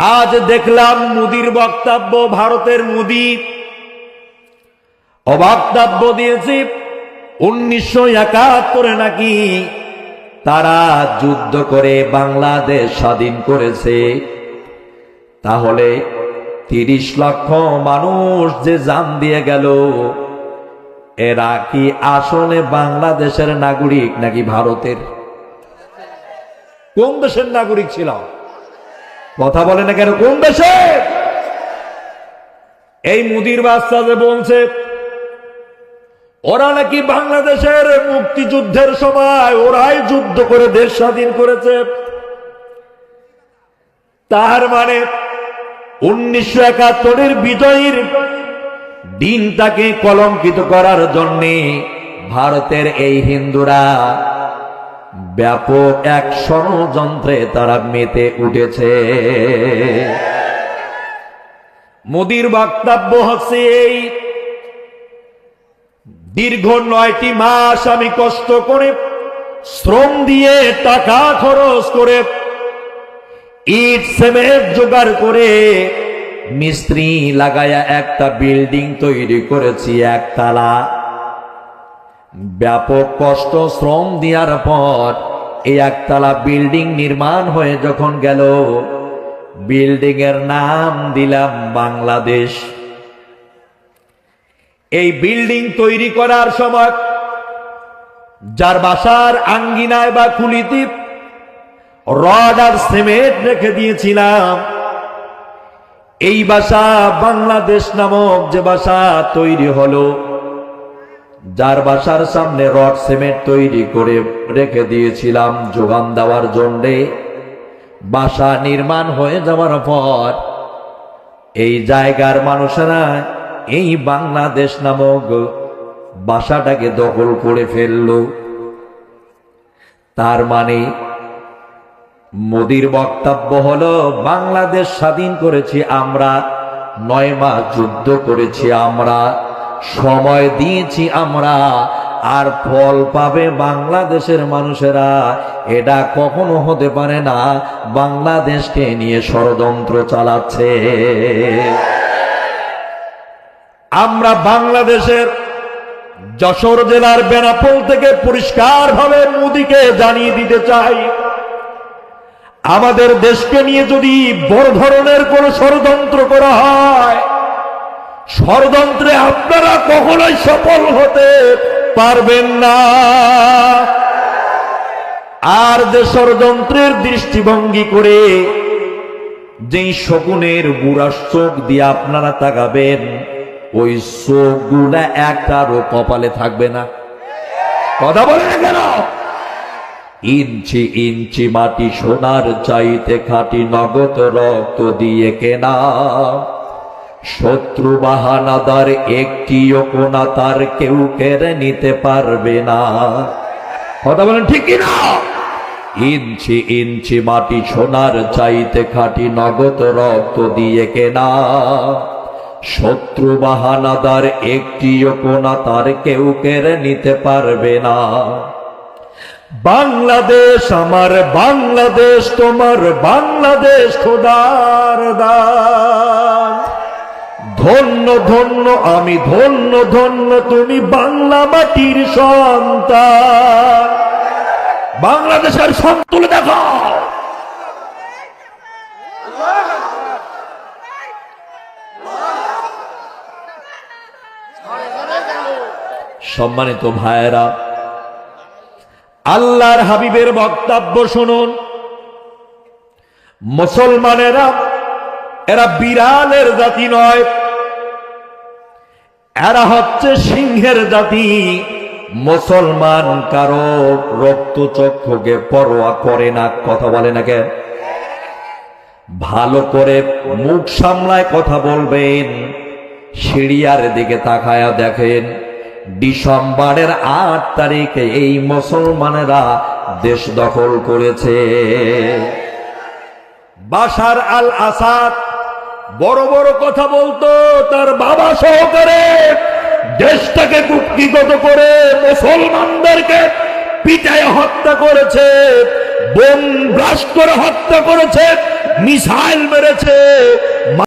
আজ দেখলাম মুদির বক্তব্য ভারতের মুদি। অবক্তব্য দিয়েছি, উনিশশো একাত্তরে নাকি তারা যুদ্ধ করে বাংলাদেশ স্বাধীন করেছে। তাহলে তিরিশ লক্ষ মানুষ যে জান দিয়ে গেল, এরা কি আসলে বাংলাদেশের নাগরিক নাকি ভারতের? কোন দেশের নাগরিক ছিল? কথা বলে না কেন? কোন দেশে? এই মুদির বাচ্চা যে বলছে, ওরা নাকি বাংলাদেশের মুক্তিযুদ্ধের সময় ওরাই যুদ্ধ করে দেশ স্বাধীন করেছে। তার মানে উনিশশো একাত্তরের বিজয়ীর দিনটাকে কলঙ্কিত করার জন্যে ভারতের এই হিন্দুরা ব্যাপক এক ষড়যন্ত্রে তারা মেতে উঠেছে। মোদির বক্তব্য হচ্ছে এই, দীর্ঘ নয়টি মাস আমি কষ্ট করে শ্রম দিয়ে টাকা খরচ করে ইট, সিমেন্ট জোগাড় করে মিস্ত্রি লাগায়া একটা বিল্ডিং তৈরি করেছি, একতলা। ব্যাপক কষ্ট, শ্রম দেওয়ার পর এই একতলা বিল্ডিং নির্মাণ হয়ে যখন গেল বিল্ডিং এর নাম দিলাম বাংলাদেশ। এই বিল্ডিং তৈরি করার সময় যার বাসার আঙ্গিনায় বা খুলিতে রড আর সিমেন্ট রেখে দিয়েছিলাম, এই বাসা বাংলাদেশ নামক যে বাসা তৈরি হলো। যার বাসার সামনে রড সিমেন্ট তৈরি করে রেখে দিয়েছিলাম যোগান দেওয়ার জন্যে। বাসা নির্মাণ হয়ে যাওয়ার পর এই জায়গার মানুষেরা এই বাংলাদেশ নামক বাসাটাকে দখল করে ফেলল। তার মানে মোদির বক্তব্য হলো, বাংলাদেশ স্বাধীন করেছি আমরা, নয় মাস যুদ্ধ করেছি আমরা। সময় দিয়েছি আমরা। আর ফল পাবে বাংলাদেশের মানুষেরা। এটা কখনো হতে পারে না। বাংলাদেশকে নিয়ে ষড়যন্ত্র চালাচ্ছে। আমরা বাংলাদেশের যশোর জেলার বেনাপোল থেকে পরিষ্কার ভাবে মোদীকে জানিয়ে দিতে চাই। আমাদের দেশকে নিয়ে যদি বড় ধরনের কোন ষড়যন্ত্র করা হয় ষড়যন্ত্রে আপনারা কখনোই সফল হতে পারবেন না। আর যে ষড়যন্ত্রের দৃষ্টিভঙ্গি করে যেই শকুনের বুড়া চোখ দিয়ে আপনারা তাকাবেন, ওই চোখগুলা একটারও কপালে থাকবে না। কথা বলে না কেন? ইঞ্চি ইঞ্চি মাটি সোনার চাইতে খাটি নগদ রক্ত দিয়ে কেনা। শত্রু বাহানাদার একটিও কোনা তার কেউ কেড়ে নিতে পারবে না। কথা বলেন ঠিক না ইঞ্চি ইঞ্চি মাটি সোনার চাইতে খাটি নগদ রক্ত দিয়ে কেনা। শত্রু বাহানাদার একটিও কোনা তার কেউ কেড়ে নিতে পারবে না। বাংলাদেশ আমার, বাংলাদেশ তোমার, বাংলাদেশ খোদার দান ধন্য ধন্য, আমি ধন্য ধন্য, তুমি বাংলা মাটির সন্তান। বাংলাদেশের সন্তুলে দেখো সম্মানিত ভাইয়েরা, আল্লাহর হাবিবের বক্তব্য শুনুন। মুসলমানেরা, এরা বিড়ালের জাতি নয় এরা হচ্ছে সিংহের জাতি। মুসলমান কারও রক্তচক্ষুকে পরোয়া করে না, কথা বলে না কেন? ভালো করে মুখ সামলায় কথা বলবেন, সিঁড়িয়ার দিকে তাকায়া দেখেন, ডিসেম্বরের আট তারিখে এই মুসলমানেরা দেশ দখল করেছে। বাসার আল আসাদ বড় বড় কথা বলতো তার বাবা সহকারে দেশটাকে কুক্ষিগত করে মুসলমানদেরকে পিটায় হত্যা করেছে, বোম ব্লাস্ট করে হত্যা করেছে, মিসাইল মেরেছে।